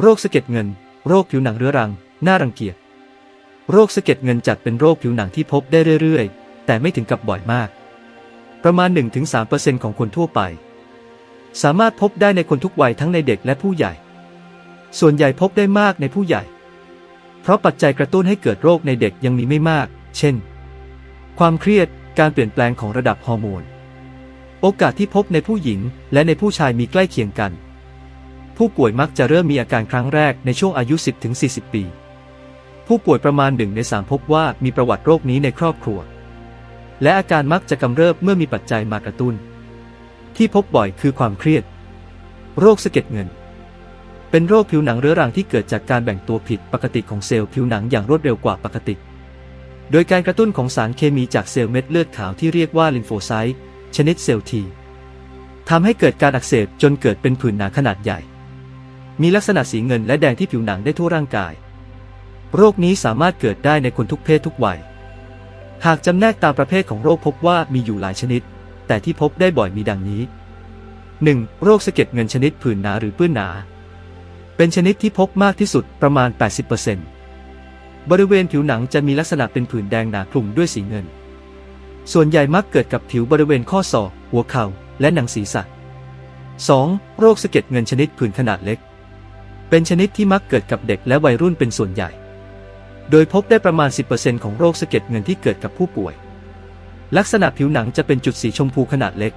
โรคสะเก็ดเงิน โรคผิวหนังเรื้อรัง น่ารังเกียจ โรคสะเก็ดเงินจัดเป็นโรคผิวหนังที่พบได้เรื่อยๆ แต่ไม่ถึงกับบ่อยมาก ประมาณ 1-3%ของคนทั่วไป สามารถพบได้ในคนทุกวัยทั้งในเด็กและผู้ใหญ่ ส่วนใหญ่พบได้มากในผู้ใหญ่ เพราะปัจจัยกระตุ้นให้เกิดโรคในเด็กยังมีไม่มาก เช่น ความเครียด การเปลี่ยนแปลงของระดับฮอร์โมน โอกาสที่พบในผู้หญิงและในผู้ชายมีใกล้เคียงกัน ผู้ป่วยมักจะเริ่มมีอาการครั้งแรกในช่วงอายุ 10-40 ปี ผู้ป่วยประมาณหนึ่งในสามพบว่ามีประวัติโรคนี้ในครอบครัว และอาการมักจะกำเริบเมื่อมีปัจจัยมากระตุ้น ที่พบบ่อยคือความเครียด โรคสะเก็ดเงิน เป็นโรคผิวหนังเรื้อรังที่เกิดจากการแบ่งตัวผิดปกติของเซลล์ผิวหนังอย่างรวดเร็วกว่าปกติ โดยการกระตุ้นของสารเคมีจากเซลล์เม็ดเลือดขาวที่เรียกว่าลิมโฟไซต์ชนิดเซลล์ทีทำให้เกิดการอักเสบจนเกิดเป็นผื่นหนาขนาดใหญ่ มีลักษณะสีเงินและแดงที่ผิวหนังได้ทั่วร่างกาย โรคนี้สามารถเกิดได้ในคนทุกเพศทุกวัย หากจำแนกตามประเภทของโรคพบว่ามีอยู่หลายชนิด แต่ที่พบได้บ่อยมีดังนี้ 1. โรคสะเก็ดเงินชนิดผื่นหนาหรือเปื้อนหนา เป็นชนิดที่พบมากที่สุดประมาณ 80%บริเวณผิวหนังจะมีลักษณะเป็นผื่นแดงหนาคลุมด้วยสีเงิน ส่วนใหญ่มักเกิดกับผิวบริเวณข้อศอกหัวเข่า และหนังศีรษะ 2. โรคสะเก็ดเงินชนิดผื่นขนาดเล็ก เป็นชนิดที่มักเกิดกับเด็กและวัยรุ่นเป็นส่วนใหญ่ โดยพบได้ประมาณ 10%ของโรคสะเก็ดเงินที่เกิดกับผู้ป่วย ลักษณะผิวหนังจะเป็นจุดสีชมพูขนาดเล็ก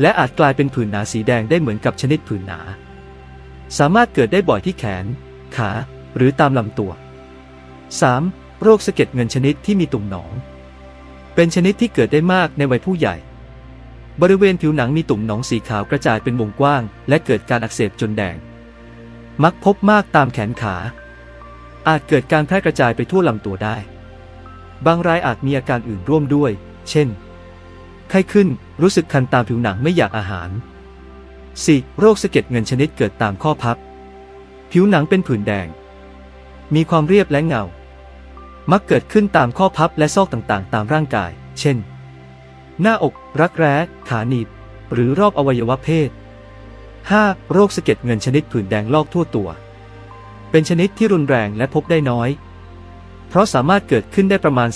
และอาจกลายเป็นผื่นหนาสีแดงได้เหมือนกับชนิดผื่นหนา สามารถเกิดได้บ่อยที่แขน ขา หรือตามลำตัว 3. โรคสะเก็ดเงินชนิดที่มีตุ่มหนอง เป็นชนิดที่เกิดได้มากในวัยผู้ใหญ่ บริเวณผิวหนังมีตุ่มหนองสีขาวกระจายเป็นวงกว้าง และเกิดการอักเสบจนแดง มักพบมากตามแขนขา อาจเกิดการแพร่กระจายไปทั่วลำตัวได้ บางรายอาจมีอาการอื่นร่วมด้วย เช่น ไข้ขึ้น รู้สึกคันตามผิวหนังไม่อยากอาหาร 4. โรคสะเก็ดเงินชนิดเกิดตามข้อพับ ผิวหนังเป็นผื่นแดง มีความเรียบและเงา มักเกิดขึ้นตามข้อพับและซอกต่างๆ ตามร่างกาย เช่น หน้าอก รักแร้ ขาหนีบ หรือรอบอวัยวะเพศ 5. โรคสะเก็ดเงินชนิดผื่นแดงลอกทั่วตัว เป็นชนิดที่รุนแรงและพบได้น้อย เพราะสามารถเกิดขึ้นได้ประมาณ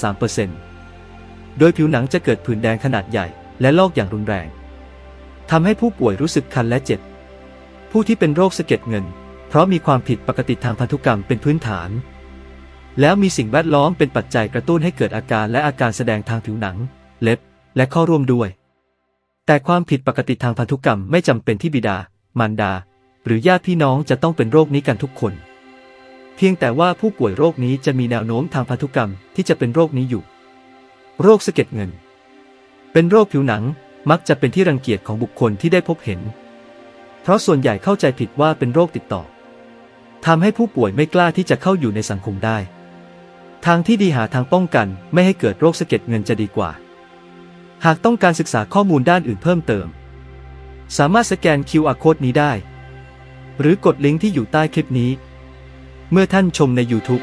3%โดยผิวหนังจะเกิดผื่นแดงขนาดใหญ่ และลอกอย่างรุนแรงทำให้ผู้ป่วยรู้สึกคันและเจ็บ ผู้ที่เป็นโรคสะเก็ดเงิน เพราะมีความผิดปกติทางพันธุกรรมเป็นพื้นฐาน แล้วมีสิ่งแวดล้อมเป็นปัจจัยกระตุ้นให้เกิดอาการและอาการแสดงทางผิวหนัง เล็บ และข้อร่วมด้วย แต่ความผิดปกติทางพันธุกรรมไม่จำเป็นที่บิดา มารดา หรือญาติพี่น้องจะต้องเป็นโรคนี้กันทุกคน เพียงแต่ว่าผู้ป่วยโรคนี้จะมีแนวโน้มทางพันธุกรรมที่จะเป็นโรคนี้อยู่ โรคสะเก็ดเงิน เป็นโรคผิวหนังมักจะเป็นที่รังเกียจของบุคคลที่ได้พบเห็น เพราะส่วนใหญ่เข้าใจผิดว่าเป็นโรคติดต่อทำให้ผู้ป่วยไม่กล้าที่จะเข้าอยู่ในสังคมได้ ทางที่ดีหาทางป้องกันไม่ให้เกิดโรคสะเก็ดเงินจะดีกว่า หากต้องการศึกษาข้อมูลด้านอื่นเพิ่มเติม สามารถสแกน QR code นี้ได้ หรือกดลิงก์ที่อยู่ใต้คลิปนี้ เมื่อท่านชมใน YouTube